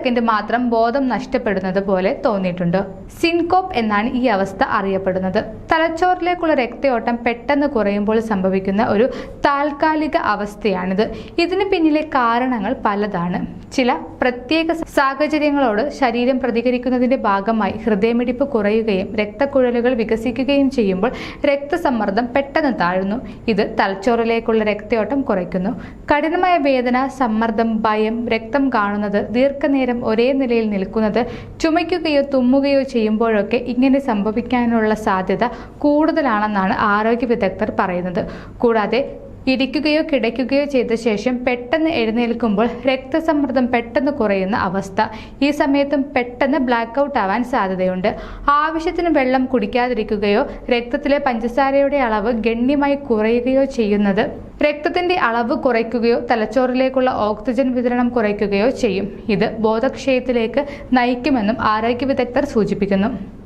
Second മാത്രം ബോധം നഷ്ടപ്പെടുന്നത് പോലെ തോന്നിയിട്ടുണ്ട്. സിൻകോപ്പ് എന്നാണ് ഈ അവസ്ഥ അറിയപ്പെടുന്നത്. തലച്ചോറിലേക്കുള്ള രക്തയോട്ടം പെട്ടെന്ന് കുറയുമ്പോൾ സംഭവിക്കുന്ന ഒരു താൽക്കാലിക അവസ്ഥയാണിത്. ഇതിന് പിന്നിലെ കാരണങ്ങൾ പലതാണ്. ചില പ്രത്യേക സാഹചര്യങ്ങളോട് ശരീരം പ്രതികരിക്കുന്നതിന്റെ ഭാഗമായി ഹൃദയമിടിപ്പ് കുറയുകയും രക്തക്കുഴലുകൾ വികസിക്കുകയും ചെയ്യുമ്പോൾ രക്തസമ്മർദ്ദം പെട്ടെന്ന് താഴുന്നു. ഇത് തലച്ചോറിലേക്കുള്ള രക്തയോട്ടം കുറയ്ക്കുന്നു. കഠിനമായ വേദന സമ്മർദ്ദം ഭയം രക്തം കാണുന്നത് ദീർഘനേരം ഒരേ നിലയിൽ നിൽക്കുന്നത് ചുമയ്ക്കുകയോ തുമ്മുകയോ ചെയ്യുമ്പോഴൊക്കെ ഇങ്ങനെ സംഭവിക്കാനുള്ള സാധ്യത കൂടുതലാണെന്നാണ് ആരോഗ്യ വിദഗ്ധർ പറയുന്നത്. കൂടാതെ ഇരിക്കുകയോ കിടക്കുകയോ ചെയ്ത ശേഷം പെട്ടെന്ന് എഴുന്നേൽക്കുമ്പോൾ രക്തസമ്മർദ്ദം പെട്ടെന്ന് കുറയുന്ന അവസ്ഥ. ഈ സമയത്തും പെട്ടെന്ന് ബ്ലാക്ക് ഔട്ട് ആവാൻ സാധ്യതയുണ്ട്. ആവശ്യത്തിന് വെള്ളം കുടിക്കാതിരിക്കുകയോ രക്തത്തിലെ പഞ്ചസാരയുടെ അളവ് ഗണ്യമായി കുറയുകയോ ചെയ്യുന്നത് രക്തത്തിന്റെ അളവ് കുറയ്ക്കുകയോ തലച്ചോറിലേക്കുള്ള ഓക്സിജൻ വിതരണം കുറയ്ക്കുകയോ ചെയ്യും. ഇത് ബോധക്ഷയത്തിലേക്ക് നയിക്കുമെന്നും ആരോഗ്യ വിദഗ്ധർ സൂചിപ്പിക്കുന്നു.